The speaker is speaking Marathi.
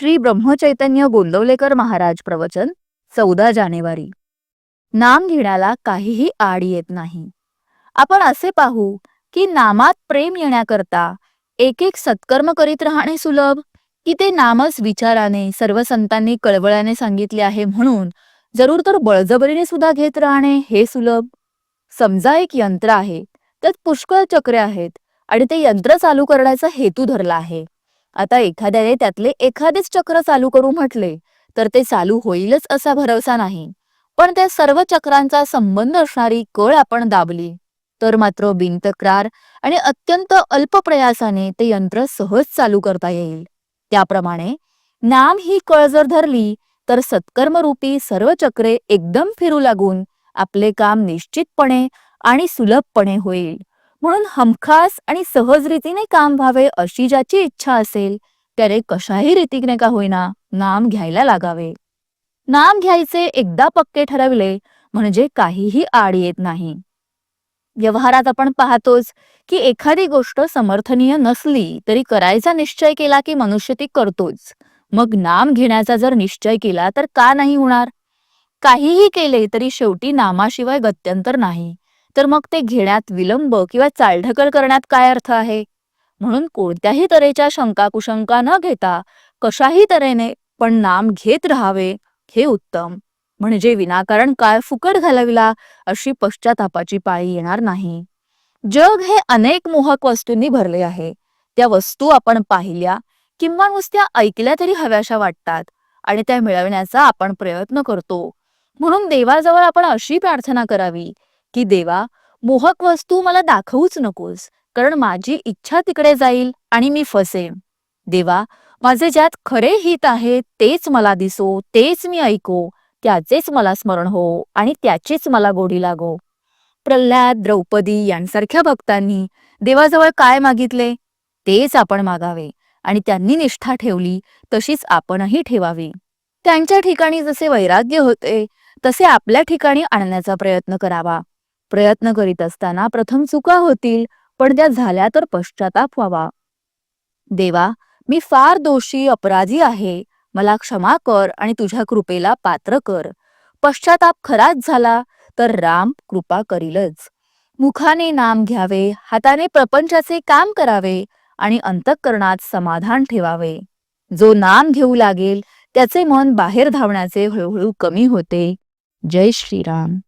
श्री ब्रह्मचैतन्य गोंदवलेकर महाराज प्रवचन चौदा जानेवारी. नाम घेण्याला काहीही आड येत नाही. आपण असे पाहू की नामात प्रेम येण्याकरता एक एक सत्कर्म करीत राहणे सुलभ की ते नामच विचाराने सर्व संतांनी कळवळ्याने सांगितले आहे म्हणून जरूर तर बळजबरीने सुद्धा घेत राहणे हे सुलभ. समजा एक यंत्र आहे त्यात पुष्कळ चक्रे आहेत आणि ते यंत्र चालू करण्याचा हेतू धरला आहे. आता एखाद्याने त्यातले एखादेच चक्र चालू करू म्हटले तर ते चालू होईलच असा भरवसा नाही. पण त्या सर्व चक्रांचा संबंध असणारी कळ आपण दाबली. तर मात्र बिनतक्रार आणि अत्यंत अल्प प्रयासाने ते यंत्र सहज चालू करता येईल. त्याप्रमाणे नाम ही कळ जर धरली तर सत्कर्मरूपी सर्व चक्रे एकदम फिरू लागून आपले काम निश्चितपणे आणि सुलभपणे होईल. म्हणून हमखास आणि सहज रीतीने काम व्हावे अशी ज्याची इच्छा असेल त्याने कशाही रीतीने का होईना नाम घ्यायला लागावे. नाम घ्यायचे एकदा पक्के ठरवले म्हणजे काहीही आड येत नाही. व्यवहारात आपण पाहतोच की एखादी गोष्ट समर्थनीय नसली तरी करायचा निश्चय केला की मनुष्य ती करतोच. मग नाम घेण्याचा जर निश्चय केला तर का नाही होणार? काहीही केले तरी शेवटी नामाशिवाय गत्यंतर नाही. तर मग ते घेण्यात विलंब किंवा चालढकल करण्यात काय अर्थ आहे? म्हणून कोणत्याही तऱ्हेच्या शंका कुशंका न घेता कशाही तऱ्हेने पण नाम घेत राहावे हे उत्तम. म्हणजे विनाकारण काय फुकट घालविला अशी पश्चातापाची पाळी येणार नाही. जग हे अनेक मोहक वस्तूंनी भरले आहे. त्या वस्तू आपण पाहिल्या किंवा नुसत्या ऐकल्या तरी हव्याशा वाटतात आणि त्या मिळवण्याचा आपण प्रयत्न करतो. म्हणून देवाजवळ आपण अशी प्रार्थना करावी की देवा मोहक वस्तू मला दाखवूच नकोस कारण माझी इच्छा तिकडे जाईल आणि मी फसेन. देवा माझे ज्यात खरे हित आहे तेच मला दिसो तेच मी ऐको त्याचेच मला स्मरण हो आणि त्याचीच मला गोडी लागो. प्रल्हाद द्रौपदी यांसारख्या भक्तांनी देवाजवळ काय मागितले? तेच आपण मागावे आणि त्यांनी निष्ठा ठेवली तशीच आपणही ठेवावी. त्यांच्या ठिकाणी जसे वैराग्य होते तसे आपल्या ठिकाणी आणण्याचा प्रयत्न करावा. प्रयत्न करीत असताना प्रथम चुका होतील पण त्या झाल्या तर पश्चाताप व्हावा. देवा मी फार दोषी अपराधी आहे. मला क्षमा कर आणि तुझ्या कृपेला पात्र कर. पश्चाताप खराच झाला तर राम कृपा करीलच. मुखाने नाम घ्यावे हाताने प्रपंचाचे काम करावे आणि अंतःकरणात समाधान ठेवावे. जो नाम घेऊ लागेल त्याचे मन बाहेर धावण्याचे हळूहळू कमी होते. जय श्रीराम.